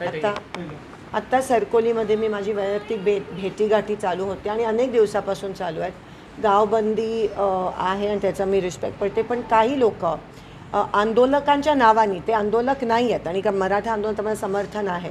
आता आत्ता सरकोलीमध्ये मी माझी वैयक्तिक भे भेटीगाठी चालू होते आणि अनेक दिवसापासून चालू आहेत. गावबंदी आहे आणि त्याचा मी रिस्पेक्ट करते. पण काही लोक आंदोलकांच्या नावाने ते आंदोलक नाही आहेत आणि का मराठा आंदोलन मला समर्थन आहे.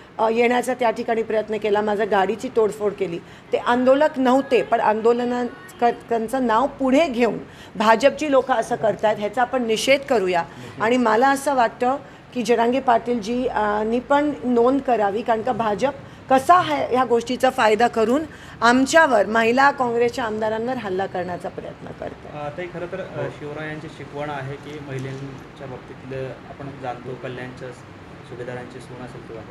येण्याचा त्या ठिकाणी प्रयत्न केला. माझ्या गाडीची तोडफोड केली. ते आंदोलक नव्हते पण आंदोलना त्यांचं नाव पुढे घेऊन भाजपची लोकं असं करतात ह्याचा आपण निषेध करूया. आणि मला असं वाटतं की जरांगे पाटीलजी नी पण नोंद करावी कारण का भाजप कसा आहे ह्या गोष्टीचा फायदा करून आमच्यावर महिला काँग्रेसच्या आमदारांवर हल्ला करण्याचा प्रयत्न करतात. ते खरं तर शिवरायांची शिकवण आहे की महिलांच्या बाबतीतलं आपण जाणतो कल्याणच्या सुभेदारांची सून असेल किंवा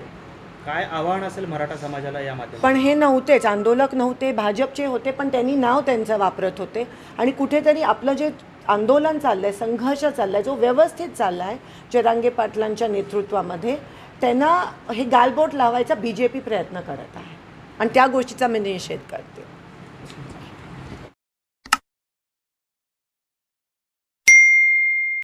काय आव्हान असेल मराठा समाजाला या माध्यमातून? पण हे नव्हतेच आंदोलक नव्हते भाजपचे होते पण त्यांनी नाव त्यांचं वापरत होते. आणि कुठेतरी आपलं जे आंदोलन चाललं आहे संघर्ष चालला आहे जो व्यवस्थित चालला आहे जरांगे पाटलांच्या नेतृत्वामध्ये त्यांना हे गालबोट लावायचा बी जे पी प्रयत्न करत आहे. आणि त्या गोष्टीचा मी निषेध करते.